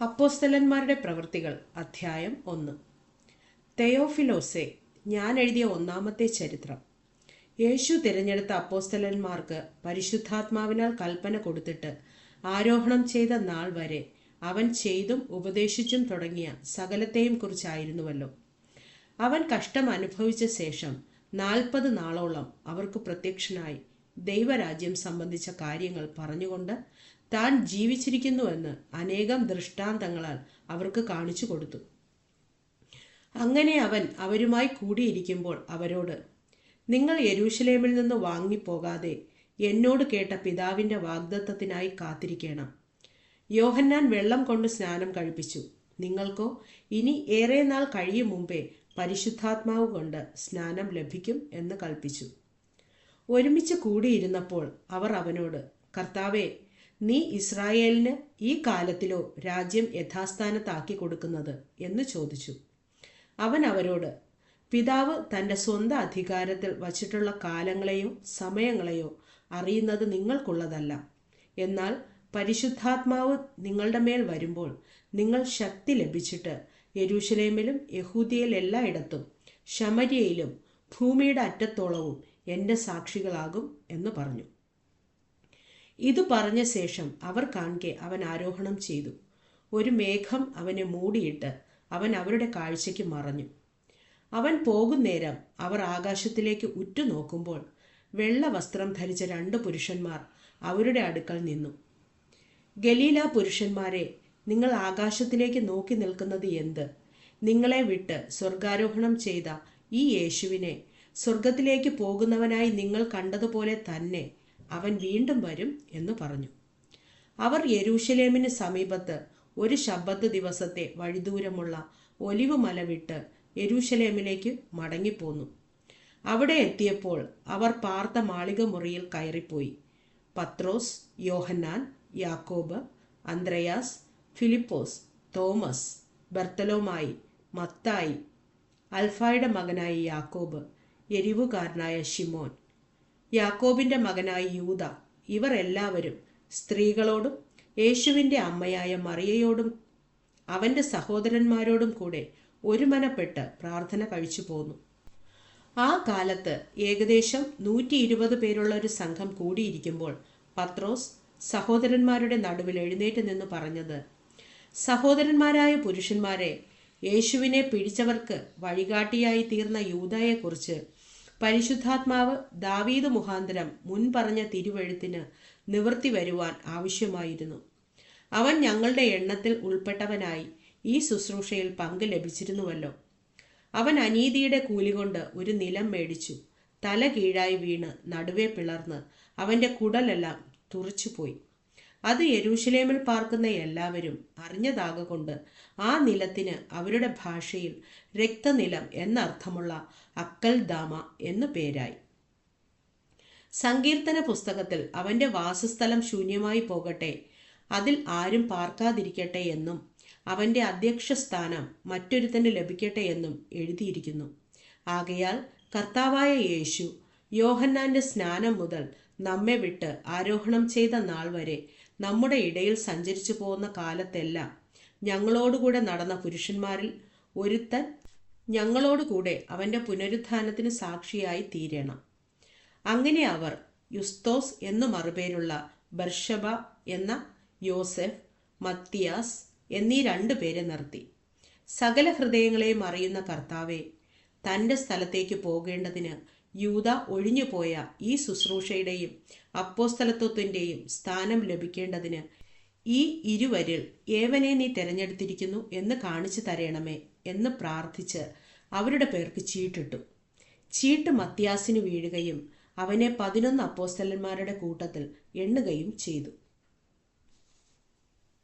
അപ്പോസ്തലന്മാരുടെ പ്രവൃത്തികൾ അധ്യായം ഒന്ന്. തെയോഫിലോസെ ഞാൻ എഴുതിയ ഒന്നാമത്തെ ചരിത്രം. യേശു തിരഞ്ഞെടുത്ത അപ്പോസ്തലന്മാർക്ക് പരിശുദ്ധാത്മാവിനാൽ കൽപ്പന കൊടുത്തിട്ട് ആരോഹണം ചെയ്ത നാൾ വരെ അവൻ ചെയ്തും ഉപദേശിച്ചും തുടങ്ങിയ സകലത്തെയും കുറിച്ചായിരുന്നുവല്ലോ. അവൻ കഷ്ടം അനുഭവിച്ച ശേഷം നാൽപ്പത് നാളോളം അവർക്ക് പ്രത്യക്ഷനായി ദൈവരാജ്യം സംബന്ധിച്ച കാര്യങ്ങൾ പറഞ്ഞുകൊണ്ട് താൻ ജീവിച്ചിരിക്കുന്നുവെന്ന് അനേകം ദൃഷ്ടാന്തങ്ങളാൽ അവർക്ക് കാണിച്ചു കൊടുത്തു. അങ്ങനെ അവൻ അവരുമായി കൂടിയിരിക്കുമ്പോൾ അവരോട് നിങ്ങൾ യെരൂശലേമിൽ നിന്ന് വാങ്ങിപ്പോകാതെ എന്നോട് കേട്ട പിതാവിന്റെ വാഗ്ദത്തത്തിനായി കാത്തിരിക്കണം. യോഹന്നാൻ വെള്ളം കൊണ്ട് സ്നാനം കഴിപ്പിച്ചു. നിങ്ങൾക്കോ ഇനി ഏറെ നാൾ കഴിയും മുമ്പേ പരിശുദ്ധാത്മാവ് കൊണ്ട് സ്നാനം ലഭിക്കും എന്ന് കൽപ്പിച്ചു. ഒരുമിച്ച് കൂടിയിരുന്നപ്പോൾ അവർ അവനോട് കർത്താവെ നീ ഇസ്രായേലിന് ഈ കാലത്തിലോ രാജ്യം യഥാസ്ഥാനത്താക്കി കൊടുക്കുന്നത്? എന്ന് ചോദിച്ചു. അവൻ അവരോട് പിതാവ് തന്റെ സ്വന്തം അധികാരത്തിൽ വച്ചിട്ടുള്ള കാലങ്ങളെയോ സമയങ്ങളെയോ അറിയുന്നത് നിങ്ങൾക്കുള്ളതല്ല. എന്നാൽ പരിശുദ്ധാത്മാവ് നിങ്ങളുടെ മേൽ വരുമ്പോൾ നിങ്ങൾ ശക്തി ലഭിച്ചിട്ട് യരൂഷലേമിലും യഹൂദിയയിലെല്ലായിടത്തും ശമരിയയിലും ഭൂമിയുടെ അറ്റത്തോളവും എന്റെ സാക്ഷികളാകും എന്ന് പറഞ്ഞു. ഇത് പറഞ്ഞ ശേഷം അവർ കാൺകെ അവൻ ആരോഹണം ചെയ്തു. ഒരു മേഘം അവനെ മൂടിയിട്ട് അവൻ അവരുടെ കാഴ്ചയ്ക്ക് മറഞ്ഞു. അവൻ പോകുന്നേരം അവർ ആകാശത്തിലേക്ക് ഉറ്റുനോക്കുമ്പോൾ വെള്ള വസ്ത്രം ധരിച്ച രണ്ട് പുരുഷന്മാർ അവരുടെ അടുക്കൽ നിന്നു. ഗലീല പുരുഷന്മാരെ നിങ്ങൾ ആകാശത്തിലേക്ക് നോക്കി നിൽക്കുന്നത് എന്ത്? നിങ്ങളെ വിട്ട് സ്വർഗാരോഹണം ചെയ്ത ഈ യേശുവിനെ സ്വർഗത്തിലേക്ക് പോകുന്നവനായി നിങ്ങൾ കണ്ടതുപോലെ തന്നെ അവൻ വീണ്ടും വരും എന്ന് പറഞ്ഞു. അവർ യരൂഷലേമിന് സമീപത്ത് ഒരു ശബ്ദ ദിവസത്തെ വഴിദൂരമുള്ള ഒലിവ് മല വിട്ട് യരൂഷലേമിലേക്ക് മടങ്ങിപ്പോന്നു. അവിടെ എത്തിയപ്പോൾ അവർ പാർത്ത മാളിക മുറിയിൽ കയറിപ്പോയി. പത്രോസ് യോഹന്നാൻ യാക്കോബ് അന്ത്രയാസ് ഫിലിപ്പോസ് തോമസ് ബർത്തലോമായി മത്തായി അൽഫായുടെ മകനായി യാക്കോബ് എരിവുകാരനായ ഷിമോൻ യാക്കോബിന്റെ മകനായ യൂത. ഇവർ എല്ലാവരും സ്ത്രീകളോടും യേശുവിന്റെ അമ്മയായ മറിയയോടും അവന്റെ സഹോദരന്മാരോടും കൂടെ ഒരുമനപ്പെട്ട് പ്രാർത്ഥന കഴിച്ചു പോന്നു. ആ കാലത്ത് ഏകദേശം നൂറ്റി ഇരുപത് പേരുള്ള ഒരു സംഘം കൂടിയിരിക്കുമ്പോൾ പത്രോസ് സഹോദരന്മാരുടെ നടുവിൽ എഴുന്നേറ്റ് നിന്ന് പറഞ്ഞത് സഹോദരന്മാരായ പുരുഷന്മാരെ യേശുവിനെ പിടിച്ചവർക്ക് വഴികാട്ടിയായി തീർന്ന യൂതയെക്കുറിച്ച് പരിശുദ്ധാത്മാവ് ദാവീദ് മുഖാന്തരം മുൻപറഞ്ഞ തിരുവഴുത്തിന് നിവൃത്തി വരുവാൻ ആവശ്യമായിരുന്നു. അവൻ ഞങ്ങളുടെ എണ്ണത്തിൽ ഉൾപ്പെട്ടവനായി ഈ ശുശ്രൂഷയിൽ പങ്ക് ലഭിച്ചിരുന്നുവല്ലോ. അവൻ അനീതിയുടെ കൂലി കൊണ്ട് ഒരു നിലം മേടിച്ചു. തല കീഴായി വീണ് നടുവേ പിളർന്ന് അവന്റെ കുടലെല്ലാം തുറച്ചുപോയി. അത് യരൂഷലേമിൽ പാർക്കുന്ന എല്ലാവരും അറിഞ്ഞതാകൊണ്ട് ആ നിലത്തിന് അവരുടെ ഭാഷയിൽ രക്തനിലം എന്നർത്ഥമുള്ള അക്കൽ ദാമ എന്നു പേരായി. സങ്കീർത്തന പുസ്തകത്തിൽ അവന്റെ വാസസ്ഥലം ശൂന്യമായി പോകട്ടെ അതിൽ ആരും പാർക്കാതിരിക്കട്ടെ എന്നും അവന്റെ അധ്യക്ഷ സ്ഥാനം മറ്റൊരുത്തന് ലഭിക്കട്ടെ എന്നും എഴുതിയിരിക്കുന്നു. ആകയാൽ കർത്താവായ യേശു യോഹന്നാന്റെ സ്നാനം മുതൽ നമ്മെ വിട്ട് ആരോഹണം ചെയ്ത നാൾ വരെ നമ്മുടെ ഇടയിൽ സഞ്ചരിച്ചു പോകുന്ന കാലത്തെല്ലാം ഞങ്ങളോടുകൂടെ നടന്ന പുരുഷന്മാരിൽ ഒരുത്തൻ ഞങ്ങളോടുകൂടെ അവന്റെ പുനരുത്ഥാനത്തിന് സാക്ഷിയായി തീരണം. അങ്ങനെ അവർ യുസ്തോസ് എന്നു മറുപേരുള്ള ബർഷബ എന്ന യോസെഫ് മത്തിയാസ് എന്നീ രണ്ടു പേരെ നിർത്തി. സകല ഹൃദയങ്ങളെയും അറിയുന്ന കർത്താവെ തന്റെ സ്ഥലത്തേക്ക് പോകേണ്ടതിന് യൂത ഒഴിഞ്ഞുപോയ ഈ ശുശ്രൂഷയുടെയും അപ്പോസ്തലത്വത്തിന്റെയും സ്ഥാനം ലഭിക്കേണ്ടതിന് ഈ ഇരുവരിൽ ഏവനെ നീ തിരഞ്ഞെടുത്തിരിക്കുന്നു എന്ന് കാണിച്ചു തരയണമേ എന്ന് പ്രാർത്ഥിച്ച് അവരുടെ പേർക്ക് ചീട്ടിട്ടു. ചീട്ട് മത്യാസിന് വീഴുകയും അവനെ പതിനൊന്ന് അപ്പോസ്തലന്മാരുടെ കൂട്ടത്തിൽ എണ്ണുകയും ചെയ്തു.